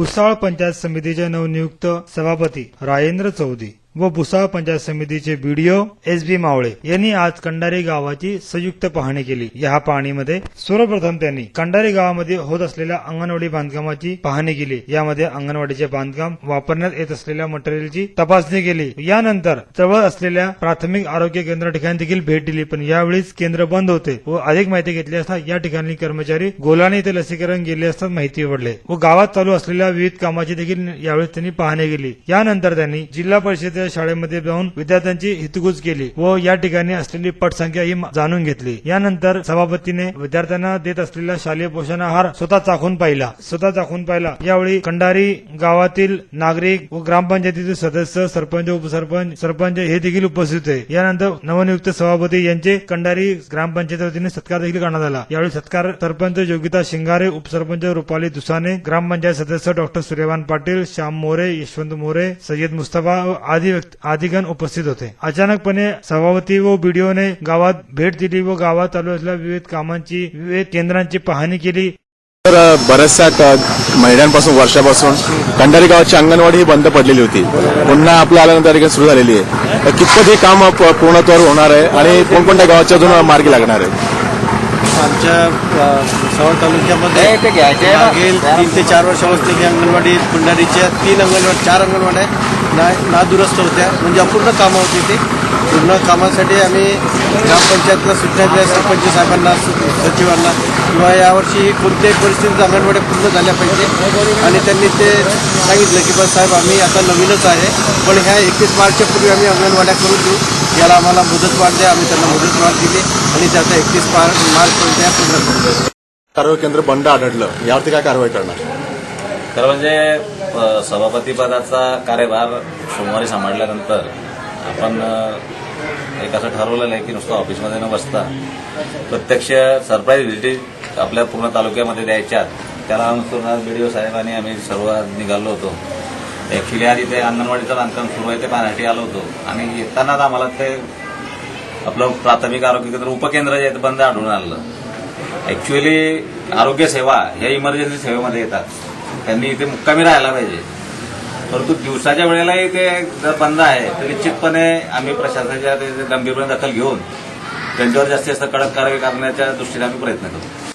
भुसाळ पंचायत समितीचे नवनियुक्त सभापती राजेंद्र चौधरी. व भुसावळ पंचायत समितीचे बीडीओ एस बी मावळे यांनी आज कंडारी गावाची संयुक्त पाहणी केली. या पाहणीमध्ये सर्वप्रथम त्यांनी कंडारी गावामध्ये होत असलेल्या अंगणवाडी बांधकामाची पाहणी केली. यामध्ये अंगणवाडीचे बांधकाम वापरण्यात येत असलेल्या मटेरियलची तपासणी केली. यानंतर जवळ असलेल्या प्राथमिक आरोग्य केंद्र ठिकाणी देखील भेट दिली. पण यावेळीच केंद्र बंद होते व अधिक माहिती घेतली असता या ठिकाणी कर्मचारी गोलाने येथे लसीकरण गेले असता माहिती पडले व गावात चालू असलेल्या विविध कामाची देखील यावेळी त्यांनी पाहणी केली. यानंतर त्यांनी जिल्हा परिषदेच्या शाळेमध्ये जाऊन विद्यार्थ्यांची हितगुज केली व या ठिकाणी असलेली पटसंख्या ही जाणून घेतली. यानंतर सभापतीने विद्यार्थ्यांना देत असलेला शालेय पोषण आहार स्वतः चाखून पाहिला. स्वतः चाखून पाहिला. यावेळी कंडारी गावातील नागरिक व ग्रामपंचायतीचे सदस्य सरपंच उपसरपंच सरपंच हे देखील उपस्थित होते. यानंतर नवनियुक्त सभापती यांचे कंडारी ग्रामपंचायत वतीने सत्कार देखील करण्यात आला. यावेळी सत्कार सरपंच योगिता शिंगारे उपसरपंच रुपाली दुसाने ग्रामपंचायत सदस्य डॉक्टर सूर्यवान पाटील श्याम मोरे यशवंत मोरे सय्यद मुस्तफा आदी आदी व्यक्ती- आदिगण उपस्थित होते. अचानकपणे सभापती व बीडीओने गावात भेट दिली व गावात चालू असलेल्या विविध कामांची विविध केंद्रांची पाहणी केली. तर बऱ्याचशा महिन्यांपासून वर्षापासून कंडारी गावाची अंगणवाडी ही बंद पडलेली होती. पुन्हा आपल्या आल्यानंतर ठिकाणी सुरू झालेली आहे. तर कितपत हे काम पूर्णत्वावर होणार आहे आणि कोणकोणत्या गावाच्या अजून मार्गी लागणार आहे? आमच्या अ, भुसावळ तालुक्यामध्ये मागील तीन ते चार वर्षापासून ही अंगणवाडी पुंडारीच्या तीन अंगणवाडी चार अंगणवाड्या ना नादुरुस्त होत्या. म्हणजे अपूर्ण कामं होती ते. पूर्ण कामासाठी आम्ही ग्रामपंचायतला सूचना दिल्या सरपंच साहेबांना सु- सचिवांना. किंवा यावर्षी कोणत्याही परिस्थितीत अंगणवाड्या पूर्ण झाल्या पाहिजे. आणि त्यांनी ते सांगितलं की बस साहेब आम्ही आता नवीनच आहे पण ह्या एकवीस मार्चच्या पूर्वी आम्ही अंगणवाड्या करून देऊ. याला आम्हाला मुदतवाढ द्या. आम्ही त्यांना मुदतवाढ दिली आणि त्याचा एकतीस मार्चपर्यंत या पूर्ण करू. कारवाई केंद्र बंद आढळलं. यावरती काय कारवाई करणार? खरं म्हणजे सभापतीपदाचा कार्यभार सोमवारी सांभाळल्यानंतर आपण एक असं ठरवलेलं आहे की नुसतं ऑफिसमध्ये न बसता प्रत्यक्ष सरप्राईज व्हिजिट आपल्या पूर्ण तालुक्यामध्ये द्यायच्यात त्याला अनुसरून आज ओ साहेबांनी आम्ही सर्व निघालो होतो. ॲक्च्युली आधी ते अंगणवाडीचं बांधकाम सुरू आहे ते पाहण्यासाठी आलो होतो. आणि येतानाच आम्हाला ते आपलं प्राथमिक आरोग्य केंद्र उपकेंद्र जे आहे ते बंद आढळून आलं. ॲक्च्युली आरोग्य सेवा ह्या इमर्जन्सी सेवेमध्ये येतात. त्यांनी इथे मुक्कामी राहायला पाहिजे. परंतु दिवसाच्या वेळेलाही ते जर बंद आहे तर निश्चितपणे आम्ही प्रशासनाच्या गंभीरपणे दखल घेऊन त्यांच्यावर जास्तीत जास्त कडक कारवाई करण्याच्या दृष्टीने आम्ही प्रयत्न करू